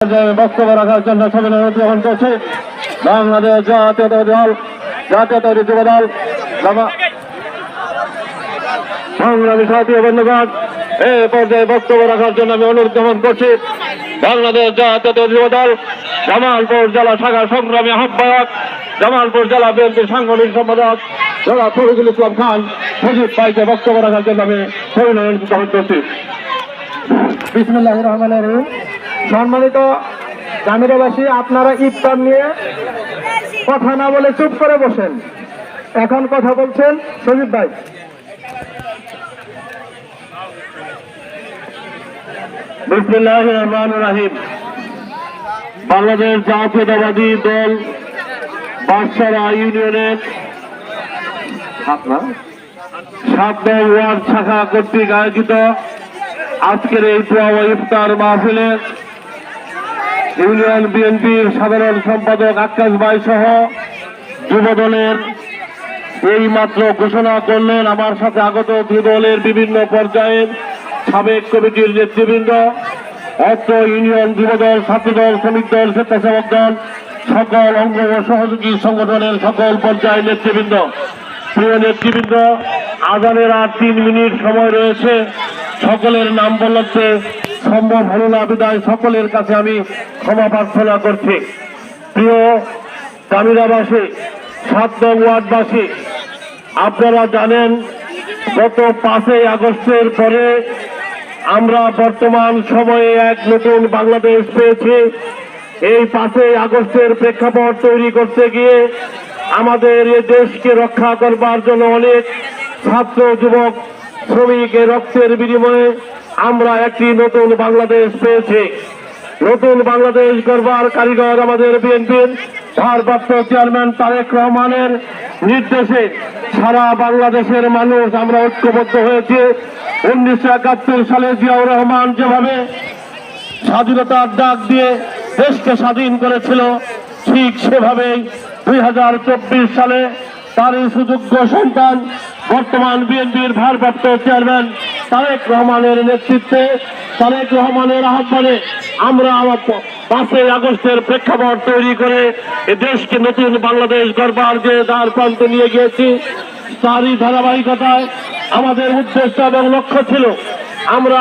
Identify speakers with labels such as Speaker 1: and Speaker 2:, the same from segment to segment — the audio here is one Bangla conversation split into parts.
Speaker 1: বক্তব্য রাখার জন্য করছে বাংলাদেশ জাতীয় দল জাতীয় যুব দল সংগ্রামী সাথী বন্ধুগণ এই পর্যায়ে বক্তব্য রাখার জন্য আমি অনুরোধ করছি। বাংলাদেশ জাতীয় যুব দল, জামালপুর জেলা শাখা সংগ্রামী আহ্বায়ক, জামালপুর জেলা বিএনপি সাংগঠনিক সম্পাদক, জেলা ফরিদুল ইসলাম খান, সজীব ভাইকে বক্তব্য রাখার জন্য আমি সবিনয় করছি।
Speaker 2: বিসমুল্লাহ রহমান রহিম। সম্মানিত জামিরাবাসী, আপনারা ইফতার নিয়ে কথা না বলে চুপ করে বসেন। এখন কথা বলছেন সজীব ভাই।
Speaker 1: বাংলাদেশ জাতীয়তাবাদী দল বাদশারা ইউনিয়নের সাত নং ওয়ার্ড শাখা কর্তৃক আয়োজিত আজকের এই ইফতার মাহফিলে ইউনিয়ন বিএনপির সাধারণ সম্পাদক আকাশ ভাই সহ যুব দলের এই মাত্র ঘোষণা করলেন। আমার সাথে আগত দলের বিভিন্ন পর্যায়ের সাবেক কমিটির নেতৃবৃন্দ অত্র ইউনিয়ন যুবদল, ছাত্রদল, শ্রমিক দল, স্বেচ্ছাসেবক দল, সকল অঙ্গ সহযোগী সংগঠনের সকল পর্যায়ের নেতৃবৃন্দ। প্রিয় নেতৃবৃন্দ, আজানের আর তিন মিনিট সময় রয়েছে। সকলের নাম বলতে সম্ভব হল না বিদায়। সকলের কাছে আমি ক্ষমা প্রার্থনা করছি। প্রিয় জামিরাবাসী সাত ওয়ার্ডবাসী, আপনারা জানেন, গত পাঁচই আগস্টের পরে আমরা বর্তমান সময়ে এক নতুন বাংলাদেশ পেয়েছি। এই পাঁচই আগস্টের প্রেক্ষাপট তৈরি করতে গিয়ে আমাদের এ দেশকে রক্ষা করবার জন্য অনেক ছাত্র, যুবক শ্রমিকের রক্তের বিনিময়ে আমরা একটি নতুন বাংলাদেশ পেয়েছি। নতুন বাংলাদেশ গড়বার কারিগর আমাদের বিএনপির ভারপ্রাপ্ত চেয়ারম্যান তারেক রহমানের নির্দেশে সারা বাংলাদেশের মানুষ আমরা ঐক্যবদ্ধ হয়েছি। উনিশশো একাত্তর সালে জিয়াউর রহমান যেভাবে স্বাধীনতার ডাক দিয়ে দেশকে স্বাধীন করেছিল, ঠিক সেভাবেই দুই হাজার চব্বিশ সালে তারই সুযোগ্য সন্তান বর্তমান বিএনপির ভারপ্রাপ্ত চেয়ারম্যান তারেক রহমানের নেতৃত্বে, তারেক রহমানের আহ্বানে আমরা আমার পাঁচই আগস্টের প্রেক্ষাপট তৈরি করে এ দেশকে নতুন বাংলাদেশ গড়বার যে দ্বার প্রান্তে নিয়ে গিয়েছি, তারই ধারাবাহিকতায় আমাদের উদ্দেশ্য এবং লক্ষ্য ছিল, আমরা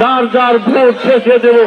Speaker 1: যার যার ভোট শেষে দেব।